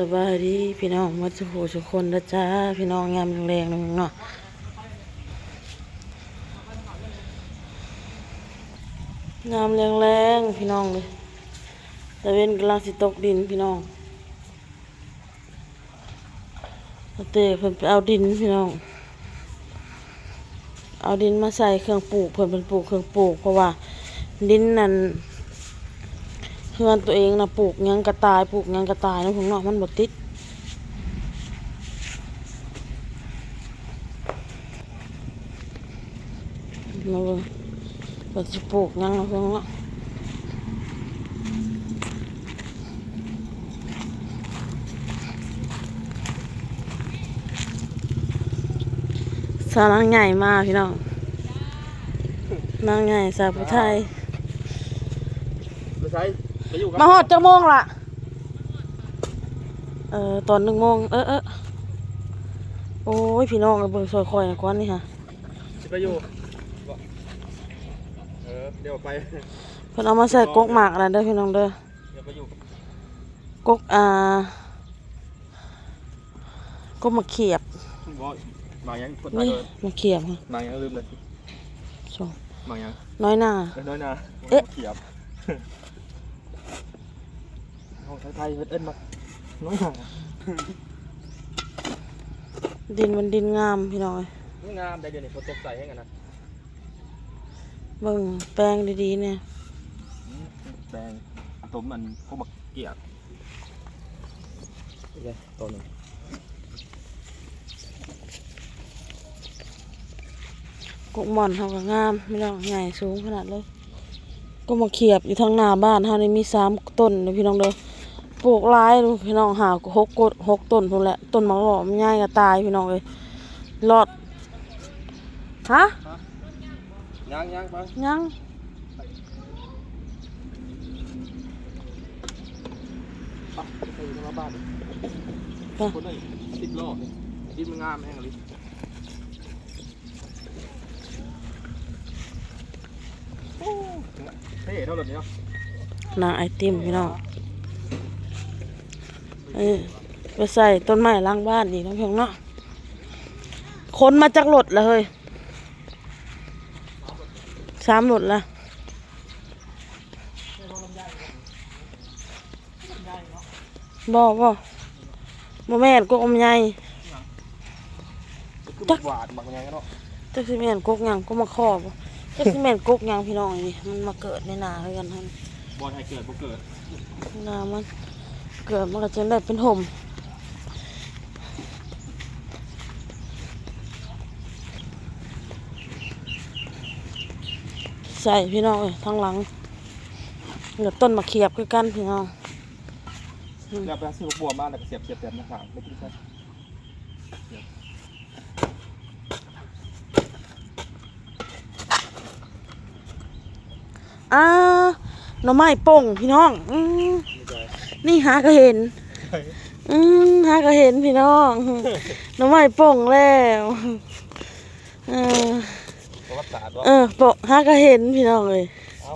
สบายดีพี่น้องมาสุโขสุคนนะจ้าพี่น้องงามแรงๆนะมึงเนาะงามแรงๆพี่น้องเลยตะเวนกำลังสิตกดินพี่น้องเตะเพิ่นไปเอาดินพี่น้อง เอาดินมาใส่เครื่องปลูกเพิ่นเป็นปลูกเครื่องปลูกเพราะว่าดินนั่น เพื่อนตัวเองนะปลูกหยังกระตายปลูกหยังกระตายนะผมเนาะมันบดติดมาเบิ่งว่าสิปลูกหยังนะเพิ่นเนาะสาวนางใหญ่มากพี่น้องนางใหญ่สาวผู้ไทยไม่ใช่ไป อยู่กับมาหอดจังโมงล่ะเออตอนหนึ่งโมงเออเออโอ้ยพี่น้องเอาเบิ่งซอยคอยหนะก้อนนี่ค่ะสิไปอยู่บอกเออเดี๋ยวไปเพิ่นเอามาใส่กกหมากอะไรเด้อพี่น้องเด้อเดี๋ยวไปอยู่กกอ่ากกมะเขียบบอกมายังกดไปนี่เลยมะเขียบค่ะมายังลืมเลยสองมายังน้อยหน้าเอ้ยน้อยนาเอ๊ะเขียบ ห้องไทยๆเอิ้นมาน้อยนาดินมันดินงามพี่น้องเอ้ยไม่งามได้เดี๋ยวนี้ฝนตกใส่ให้กันนะเบิ่งแปลงดีๆเนี่ยอืมแปลงต้มมันพวกบักเกียกนี่ไงตัวหนึงกกหม่อนเฮาก็งามพี่น้องใหญ่สูงขนาดเลย ก็มาเขียบอยู่ทางหน้าบ้านเฮานี่มีสามต้นเด้อพี่น้องเด้อป ลูกหลายดูพี่น้องหาหกกดหกต้นพุ่นแหละต้นมะกอกมันง่ายก็ตายพี่น้องเอ้ยรอดฮะยังยังไปยังไปอยู่ที่บ้านดิไปคนเลยสิบโลดินมันงามแห้งเลยโอ้เท่เท่าแบบนี้เนาะนางไอติมพี่น้อง เออไปใส่ต้นไม้ล้างบ้านดีน้องเพียงเนาะคนมาจากรถแล้วเฮ้ยสามรถละบ่บ่บ่แม่นกกอมใหญ่คือบักหวานบักยังไงเนาะจักสิแม่นกกหยังก็มาครอบจักสิแม่นกกหยังพี่น้องนี่มันมาเกิดในนาคือกันหั่นบอลไทยเกิดบ่เกิดนามัน เกิดมันก็จะได้เป็นห่มใส่พี่น้องเอ้ยทางหลังเหลือต้นมะเขียบคือกันพี่น้องแล้วไปซื้อบัวมาแล้วก็เสียบเสียบเสียบหน้าต่างไม่ติดใช่อ่าหน่อไม้ป่งพี่น้อง อืม นี่หาก็เห็น อืมหาก็เห็นพี่น้องหน่อไม้ป่งแล้วเออประวัติศาสตร์ว่าเออปะหาก็เห็นพี่น้องเลยเอา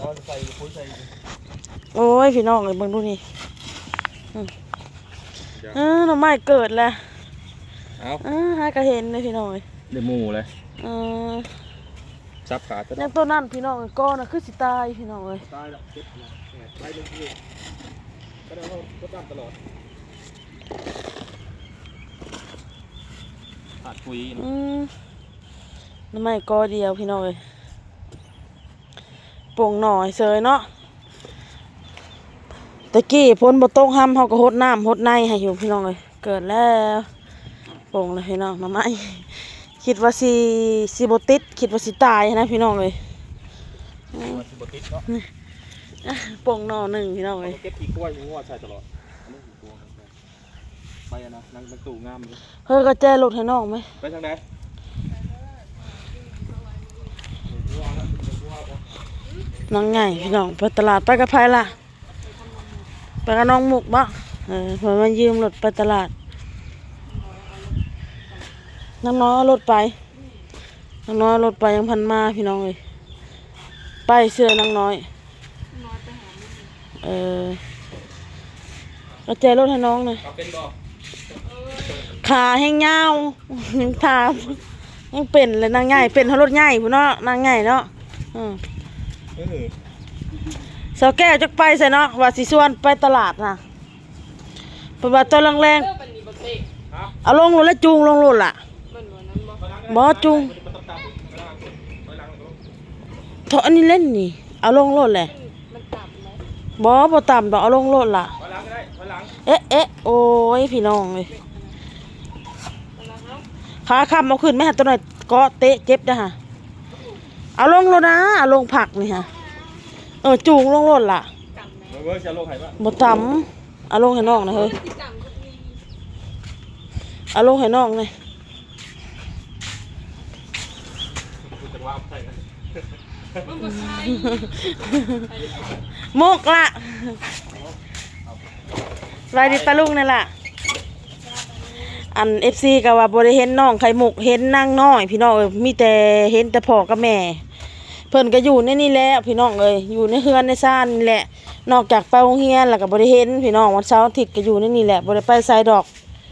เอาใส่ปุ๋ยใส่โอ้ยพี่น้องเลยเบิ่งดูนี่อืมเออหน่อไม้เกิดแล้วเอาเออหาก็เห็นเลยพี่น้องเลยเดมูเลยเออซับขาจะยังตัวนั่นพี่น้องเลยก้อนน่ะคือสิตายพี่น้องเลยตายแล้วเจ็บนะไปเลยพี่ ก็ได้เขาก็ตามตลอดขาดปุ๋ยอืมหน่อไม้กอเดียวพี่น้องเลยป่งหน่อยเสยเนาะตะกี้พ้นบ่ตกห้ำเฮาก็หดน้ำหดในให้อยู่พี่น้องเลยเกิดแล้วป่งเลยพี่น้องหน่อไม้คิดว่าสิสิบ่ติดคิดว่าสิตายนะพี่น้องเลยมันสิบติดเนาะ ป่งหน่อหนึ่งพี่น้องเลยเราเก็บขี้กล้วยงัวใส่ตลอดอันนี้ขี้กล้วยไปอะนะนั่งนั่งตู่งามเลยเฮ้ยก็แจรถให้น้องไหมไปทางไหนน้องใหญ่พี่น้องไปตลาดไปกับไผล่ะไปกับน้องมุกบ่เออเพิ่นมายืมรถไปตลาดน้ำน้อยเอารถไปน้ำน้อยเอารถไปยังพันมาพี่น้องเลยไปเสื้อน้องน้อย เออกระเจรถให้น้องหน่อยเอาเป็นบ่ขาแห้งยาวยังทายังเป็นเลยนางใหญ่เป็นเท่ารถใหญ่พุ่นเนาะนางใหญ่เนาะอืมเออเสาแก้วจักไปใส่เนาะว่าสิชวนไปตลาดน่ะเพิ่นว่าตอนแรงเลิกเป็นนีบเตะฮะๆเอาลงรถแล้วจูงลงรถล่ะ มันวันนั้นบอกบ่จุงมันต้องตามไปล้างไปล้างไปล้างเถาะอันนี้เล่นนี่ เอาลงรถแหละมันต่ำ ไหมบ่บ่ต่ำดอกเอาลงรถล่ะไปล้างก็ได้ไปล้างเอ๊ะเอ๊ะโอ้ยพี่น้องเลยมันละครับขาค้ำเอาขึ้นแม่ตัวหน่อยเก็เตะเจ็บนะฮะเอาลงรถนะเอาลงผักนี่ฮะเออจูงลงรถล่ะต่ำไหมเวิร์กจะลงไหนบ้างบ่ต่ำเอาลงให้น้องนะเฮ้ยที่ต่ำก็มีเอาลงให้น้องเลย คุณจะว่าใช่ไหม มันก็ใช่มุกละไรดิปลาลุงนี่ล่ะ อันเอฟซีก็ว่าบ่ได้เห็นน้องไข่มุกเห็นนางน้อย พี่น้องเอ้ยมีแต่เห็นแต่พ่อกับแม่ เพิ่นก็อยู่ในนี่แหละพี่น้องเอ้ยอยู่ในเฮือนในซ่านนี่แหละ นอกจากไปโรงเรียนแล้วก็บ่ได้เห็นพี่น้องวันเสาร์อาทิตย์ก็อยู่ในนี่แหละบ่ได้ไปไสดอก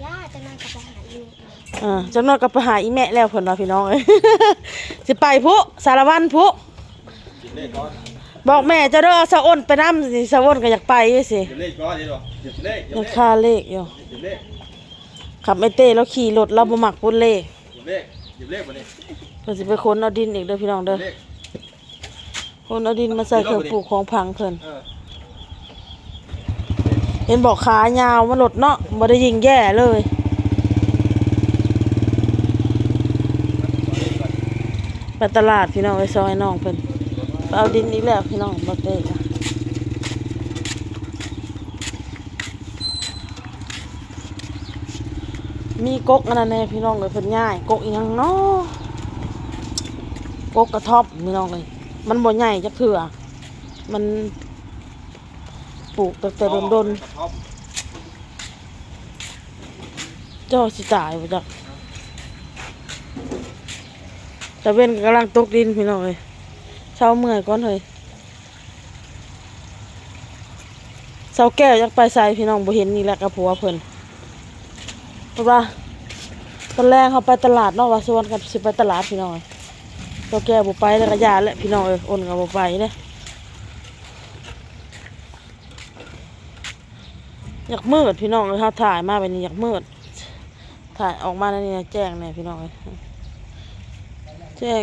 ย่าจะนั่งกับไปหาอยู่อ่าจังน้อยก็ไปหาอีแม่แล้วเพิ่นว่าพี่น้องเอ้ย สิไปพุสารวันพุ หยิบเลขก่อนบอกแม่เจะเด้อเอาสะอ้นไปนำสิสะอ้นก็อยากไปอยู่สิหยิบเลขก่อนเดี๋ยวหยิบเลขหยิบยังเลขค่าเลขอยู่หยิบเลขขับไอเต้แล้วขี่รถเราบ่มักปุ่นเลขหยิบเลขหยิบเลขมาเนี่ยเพิ่นสิไปค้นเอาดินอีกเด้อพี่น้องเด้อเลขค้นเอาดินมาใส่เครื่องปลูกของพังเพิ่นเออเห็นบอกขายาวมันหลดเนาะบ่ได้ยิงแย่เลย ไปตลาดพี่น้องไปซอยน้องเพิ่นไป เอาดินอีกแล้วพี่น้องบ่เต้จ้ะมีกกอันนั้นแน่พี่น้องเลยเพิ่นง่ายกกอีหยังเนาะกกกระทอบพี่น้องเลยมันบ่ใหญ่จักเทื่อมันปลูกแต่แต่โดนๆท็อปเจ้าสิตายบ่จักแต่เว้นกำลังตกดินพี่น้องเอ้ย เช้าเมื่อยก่อนเฮ้ยเช้าแก้วอยากไปใส่พี่น้องบ่เห็นนี่แหละกับผัวเพิ่นเพราะว่าตอนแรกเขาไปตลาดเนาะว่าสวนกันสิไปตลาดพี่น้องเอ้ยช้าแก้วบ่ไปแล้วก็ยาแล้วพี่น้องเอ้ยอ้นก็บ่ไปเด้อยากมืดพี่น้องเอ้ยเฮาถ่ายมาแบบนี้อยากมืดถ่ายออกมาแล้วนี่แจ้งเนี่ยพี่น้องเอ้ยแจ้ง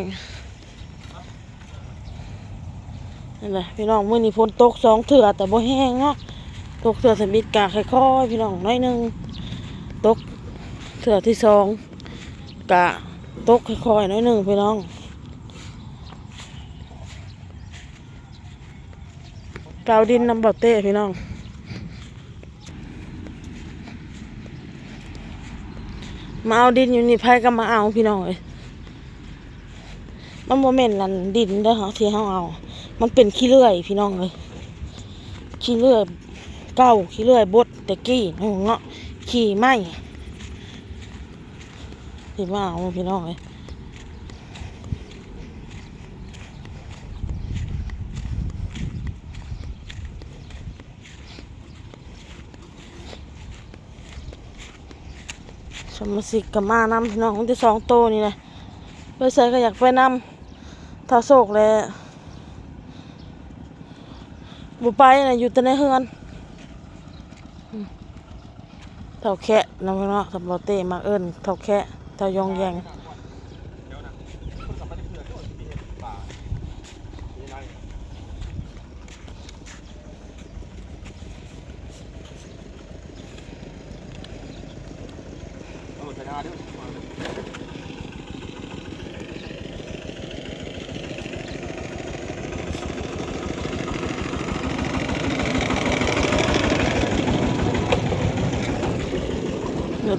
นี่นแหละพี่น้องเมื้อนี้ฝนตกสองเถื่อแต่บ่แห้งเนาะตกเถื่อสมิดกาค่อยๆพี่น้องน้อยหนึงตกเถื่อที่สองกะตกค่อยๆน้อยหนึงพี่น้องเกาวดินน้ำบอเต้พี่น้องมาเอาดินอยู่นี่ไผก็มาเอาพี่น้องเอ้ยมันโมเมนต์ลันดินเด้อเฮาที่เฮาเอา มันเป็นขี้เลื่อยพี่น้องเอ้ยขี้เลื่อยเก่าขี้เลื่อยบดแต่กี้น้องเนาะขี้ไหมที่มาเอาพี่น้องเอ้ยสมาชิกกับมานำพี่น้องที่สองโตนี่แหละเพื่อใส่ก็อยากไปนำถ้าโศกเลย บุไปนะอยู่แต่ในเฮือนเท่าแค่น้องเนาะสำหรับเต้มาเอิ้นเท่าแค่เท่ายองแยง คนกลับมา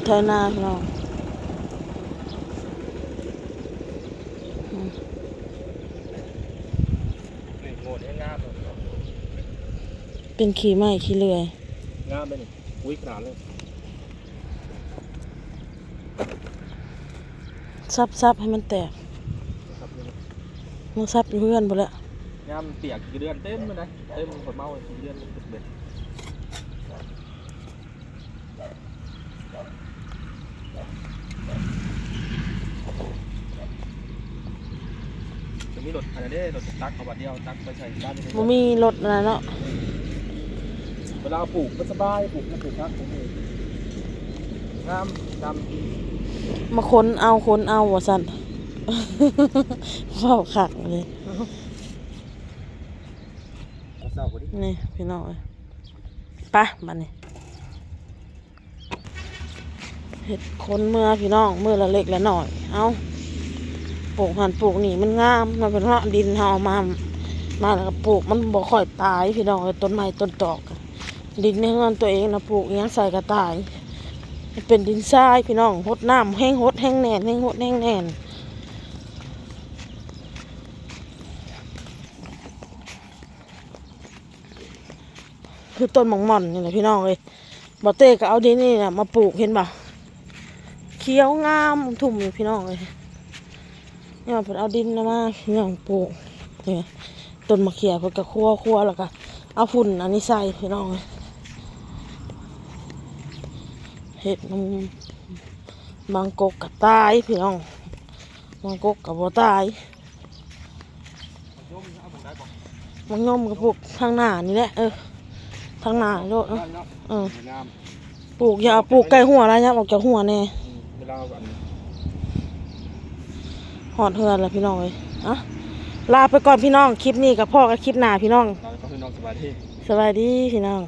ได้เพื่อนก็อดที่เห็นป่านี่นั่งเอาใช้งานด้วยอยู่ไทยนาพี่น้องนี่โง่เนี่ยงามเลยเป็นขี้ไม้ขี้เลื่อยงามเลยนี่อุ้ยขนาดเลยซับซับให้มันแตกครับนี่มันซับอยู่เพื่อนหมดแล้วงามเปียกกี่เดือนเต็มเลยนะเต็มผลเมาเลยกี่เดือนเป็นเบ็ด นนี้เราจะตักเอาบัดเดียวตักไปใส่ด้านนี้บ่มีรถอะไรเนาะเวลาปลูกมันสบายปลูกมันปลูกครับผมเองงามดมาค้นเอาค้นเอาว่าซั่นเว้าคักเลยำเศร้าพอดีนี่พี่น้องเอ้ยไปบัดนี้เฮ็ดคนเมื่อพี่น้องเมื่อละเล็กละหน่อย เอาป ลูกหันปลูกนี่มันงามมันเป็นเพราะดินเฮาเอามา มาแล้วก็ปลูกมันบ่ค่อยตายพี่น้องเอ้ยต้นไม้ต้นตอกดินในเฮือนตัวเองนะปลูกยังใส่ก็ตายเป็นดินทรายพี่น้องหดน้ำแห้งหดแห้งแน่นแห้งหดแห้งแน่นคือต้นหมองม่อนนี่แหละพี่น้องเลยบอเต้ก็เอาดินนี่นะมาปลูกเห็นป่ะเขียวงามทุ่มอยู่พี่น้องเลย เนี่ยเพิ่นเอาดินนะมาพี่น้องปลูกเนี่ยต้นมะเขือเพิ่นก็คั่วคั่วแล้วก็เอาฝุ่นอันนี้ใส่พี่น้องเห็ดมันบางกกกับตายพี่น้องบางกกกับบ่ตายมเอาผมได้บอกบางย่อมกับปลูกทางหน้านี่แหละเออทางหน้าโลดเนะเออปลูกอย่าปลูกใกล้หัวแล้วอย่าออกจากหัวแน่เวลาอัน หอดเฮือนแล้วพี่น้องเอ้ยอะลาไปก่อนพี่น้องคลิปนี้กับพ่อกับคลิปหน้าพี่น้องเราก็คือน้องสบายที่สบายดีพี่น้อง